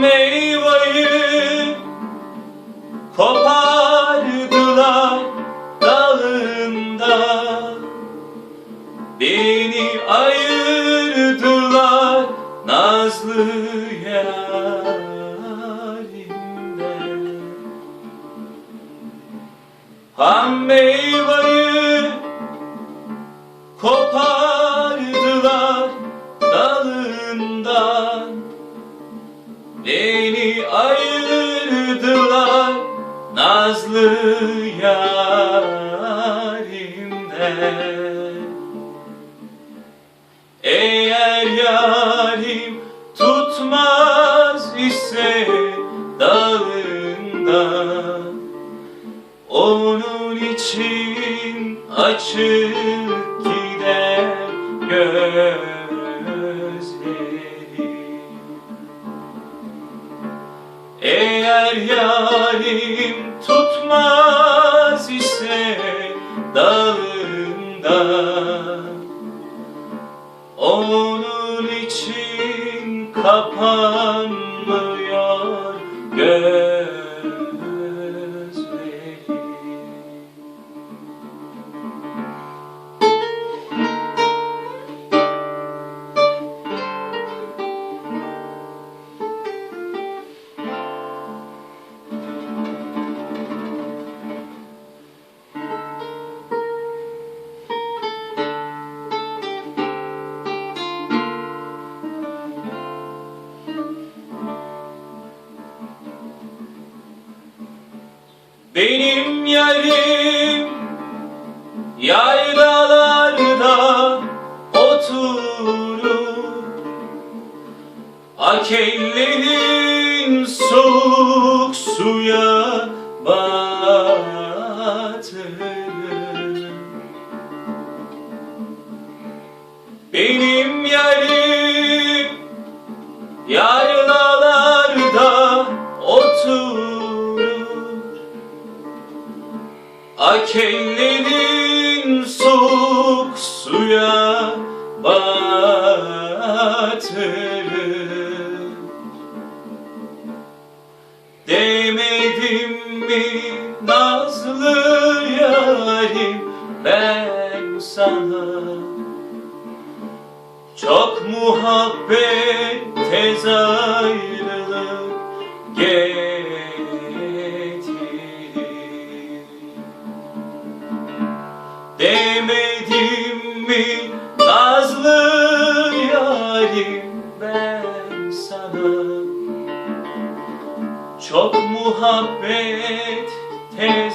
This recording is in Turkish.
meyveyi kopardılar dalında Beni ayırdılar nazlı yarimden Ham meyveyi nazlı yarimden Eğer yarim tutmaz ise dalından onun için açık gider gözlerim Eğer yarim Onun için kapanmıyor Benim yerim yaylalarda oturur. Akellerin soğuk suya batırır Benim Akellerin soğuk suya batırır. Demedim mi nazlı yarim ben sana? Çok muhabbet tez Mi nazlı yarim ben sana. Çok muhabbet tez